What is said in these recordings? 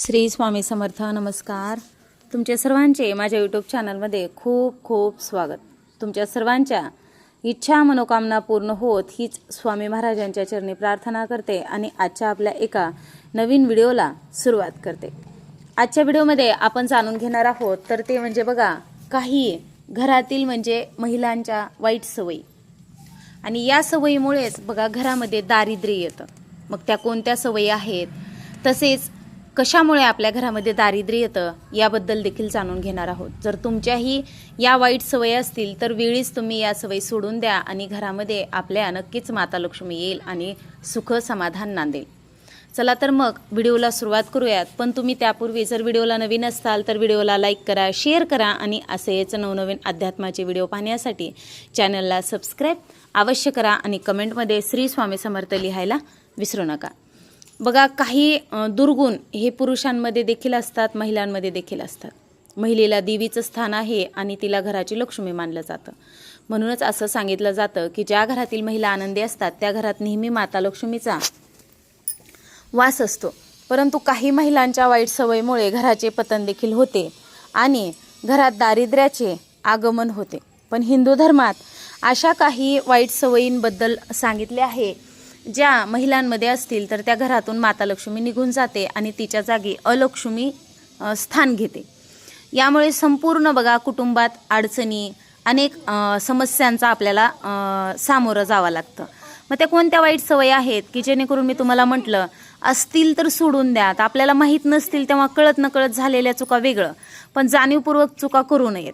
श्री स्वामी समर्थ नमस्कार. तुमच्या सर्वांचे माझ्या यूट्यूब चॅनलमध्ये खूप खूप स्वागत. तुमच्या सर्वांच्या इच्छा मनोकामना पूर्ण होत हीच स्वामी महाराजांच्या चरणी प्रार्थना करते आणि आजच्या आपल्या एका नवीन व्हिडिओला सुरुवात करते. आजच्या व्हिडिओमध्ये आपण जाणून घेणार आहोत तर ते म्हणजे बघा काही घरातील म्हणजे महिलांच्या वाईट सवयी. आणि या सवयीमुळेच बघा घरामध्ये दारिद्र्य येतं. मग त्या कोणत्या सवयी आहेत? तसेच कशामुळे आपल्या घरामध्ये दारिद्र्य येतं याबद्दल देखील जाणून घेणार आहोत. जर तुमच्याही या वाईट सवयी असतील तर वेळीच तुम्ही या सवयी सोडून द्या आणि घरामध्ये आपल्या नक्कीच माता लक्ष्मी येईल आणि सुख समाधान नांदेल. चला तर मग व्हिडिओला सुरुवात करूयात. पण तुम्ही त्यापूर्वी जर व्हिडिओला नवीन असताल तर व्हिडिओला लाईक करा शेअर करा आणि असेच नवनवीन अध्यात्माचे व्हिडिओ पाहण्यासाठी चॅनलला सबस्क्राईब अवश्य करा आणि कमेंटमध्ये श्री स्वामी समर्थ लिहायला विसरू नका. बघा काही दुर्गुण हे पुरुषांमध्ये देखील असतात महिलांमध्ये देखील असतात. महिलेला देवीचं स्थान आहे आणि तिला घराची लक्ष्मी मानलं जातं. म्हणूनच असं सांगितलं जातं की ज्या घरातील महिला आनंदी असतात त्या घरात नेहमी माता लक्ष्मीचा वास असतो. परंतु काही महिलांच्या वाईट सवयीमुळे घराचे पतन देखील होते आणि घरात दारिद्र्याचे आगमन होते. पण हिंदू धर्मात अशा काही वाईट सवयींबद्दल सांगितले आहे ज्या महिलांमध्ये असतील तर त्या घरातून माता लक्ष्मी निघून जाते आणि तिच्या जागी अलक्ष्मी स्थान घेते. यामुळे संपूर्ण बघा कुटुंबात अडचणी अनेक समस्यांचा आपल्याला सामोरं जावं लागतं. मग त्या कोणत्या वाईट सवयी आहेत की जेणेकरून मी तुम्हाला म्हटलं असतील तर सोडून द्या. आता आपल्याला माहीत नसतील तेव्हा कळत नकळत झालेल्या चुका वेगळं पण जाणीवपूर्वक चुका करू नयेत.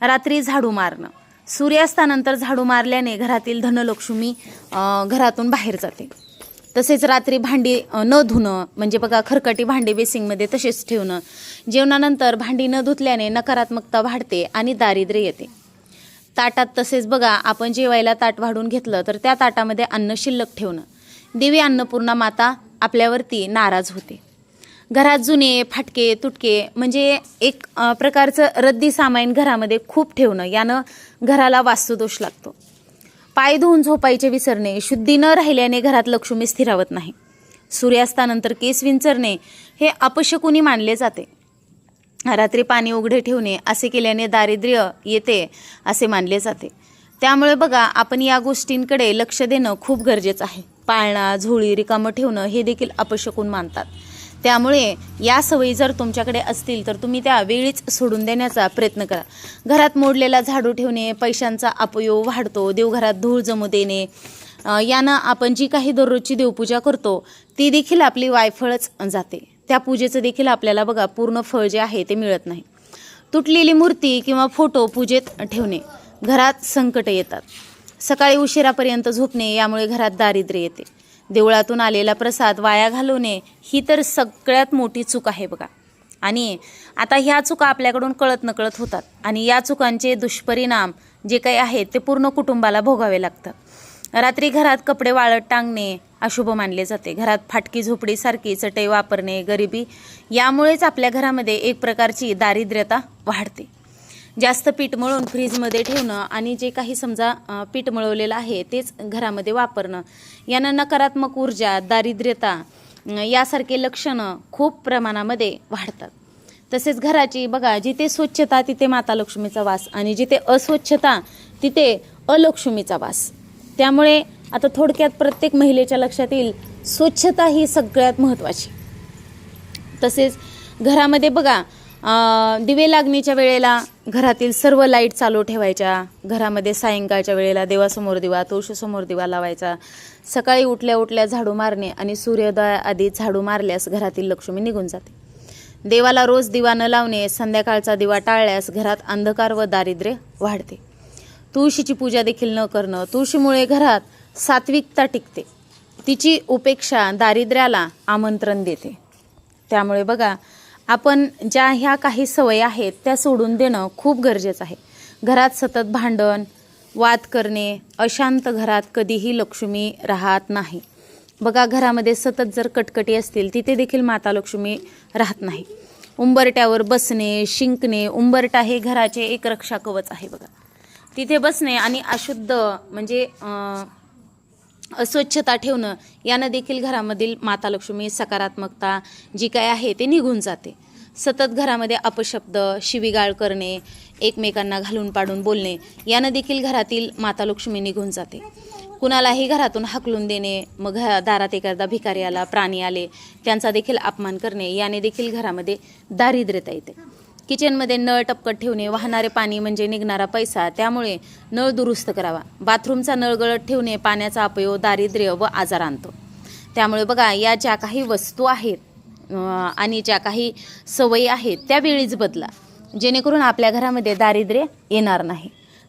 रात्री झाडू मारणं. सूर्यास्तानंतर झाडू मारल्याने घरातील धनलक्ष्मी घरातून बाहेर जाते. तसेच रात्री भांडी न धुणं म्हणजे बघा खरकटी भांडी बेसिंगमध्ये तसेच ठेवणं जेवणानंतर भांडी न धुतल्याने नकारात्मकता वाढते आणि दारिद्र्य येते. ताटात तसेच बघा आपण जेवायला ताट वाढून घेतलं तर त्या ताटामध्ये अन्न शिल्लक ठेवणं. देवी अन्नपूर्णा माता आपल्यावरती नाराज होते. घरात जुने फाटके तुटके म्हणजे एक प्रकारचं रद्दी सामाईन घरामध्ये खूप ठेवणं यानं घराला वास्तुदोष लागतो. पाय धुवून झोपायचे विसरणे शुद्धी न राहिल्याने घरात लक्ष्मी स्थिरावत नाही. सूर्यास्तानंतर केस विंचरणे हे अपशकुनी मानले जाते? रात्री पाणी उघडे ठेवणे असे केल्याने दारिद्र्य येते असे मानले जाते. त्यामुळे बघा आपण या गोष्टींकडे लक्ष देणं खूप गरजेचं आहे. पाळणा झोळी रिकामं ठेवणं हे देखील अपशकून मानतात? त्यामुळे या सवयी जर तुमच्याकडे असतील तर तुम्ही त्या वेळीच सोडून देण्याचा प्रयत्न करा. घरात मोडलेला झाडू ठेवणे पैशांचा अपयोग वाढतो देवघरात धूळ जमू देणे यानं आपण जी काही दररोजची देवपूजा करतो ती देखील आपली वायफळच जाते. त्या पूजेचं देखील आपल्याला बघा पूर्ण फळ जे आहे ते मिळत नाही. तुटलेली मूर्ती किंवा फोटो पूजेत ठेवणे घरात संकट येतात. सकाळी उशिरापर्यंत झोपणे यामुळे घरात दारिद्र्य येते. देवळातून आलेला प्रसाद वाया घालवणे ही तर सगळ्यात मोठी चूक आहे बघा. आणि आता ह्या चुका आपल्याकडून कळत नकळत होतात. आणि या चुकांचे दुष्परिणाम जे काही आहेत ते पूर्ण कुटुंबाला भोगावे लागतात. रात्री घरात कपडे वाळत टांगणे अशुभ मानले जाते. घरात फाटकी झोपडीसारखी चटई वापरणे गरिबी यामुळेच आपल्या घरामध्ये एक प्रकारची दारिद्र्यता वाढते. जास्त पीठ मळून फ्रीजमध्ये ठेवणं आणि जे काही समजा पीठ मळवलेलं आहे तेच घरामध्ये वापरणं. यानं नकारात्मक ऊर्जा दारिद्र्यता यासारखे लक्षणं खूप प्रमाणामध्ये वाढतात. तसेच घराची बघा जिथे स्वच्छता तिथे माता लक्ष्मीचा वास आणि जिथे अस्वच्छता तिथे अलक्ष्मीचा वास. त्यामुळे आता थोडक्यात प्रत्येक महिलेच्या लक्षात येईल स्वच्छता ही सगळ्यात महत्त्वाची. तसेच घरामध्ये बघा दिवे लागणीच्या वेळेला घरातील सर्व लाइट चालू ठेवायच्या. घरामध्ये सायंकाळच्या वेळेला देवासमोर दिवा तुळशीसमोर दिवा लावायचा. सकाळी उठल्या उठल्या झाडू मारणे आणि सूर्योदया आधी झाडू मारल्यास घरातील लक्ष्मी निघून जाते. देवाला रोज दिवा न लावणे संध्याकाळचा दिवा टाळल्यास घरात अंधकार व दारिद्र्य वाढते. तुळशीची पूजा देखील न करणं तुळशीमुळे घरात सात्विकता टिकते. तिची उपेक्षा दारिद्र्याला आमंत्रण देते. त्यामुळे बघा आपण ज्या ह्या काही सवयी आहेत त्या सोडून देणं खूप गरजेचं आहे. घरात सतत भांडण वाद करणे अशांत घरात कधीही लक्ष्मी राहत नाही. बघा घरामध्ये सतत जर कटकटी असतील तिथे देखील माता लक्ष्मी राहत नाही. उंबरट्यावर बसणे शिंकणे उंबरटा हे घराचे एक रक्षा कवच आहे बघा. तिथे बसणे आणि अशुद्ध म्हणजे स्वच्छता अस्वच्छता ठेवणं यानं देखील घरामधील माता लक्ष्मी सकारात्मकता जी काय आहे ते निघून जाते. सतत घरामध्ये अपशब्द शिवीगाळ करणे एकमेकांना घालून पाडून बोलणे यानं देखील घरातील माता लक्ष्मी निघून जाते. कुणालाही घरातून हाकलून देणे मग घ दारात एखादा भिकारी आला प्राणी आले त्यांचा देखील अपमान करणे याने देखील घरामध्ये दारिद्र्यता येते. किचनमध्ये नळ टपकट ठेवणे वाहणारे पाणी म्हणजे निघणारा पैसा त्यामुळे नळ दुरुस्त करावा. बाथरूमचा नळ गळत ठेवणे पाण्याचा अपयोग दारिद्र्य व आजार आणतो त्यामुळे बघा या ज्या काही वस्तू आहेत आणि ज्या काही सवयी आहेत त्या वेळीच बदला. जेणेकरून आपल्या घरामध्ये दारिद्र्य येणार नाही.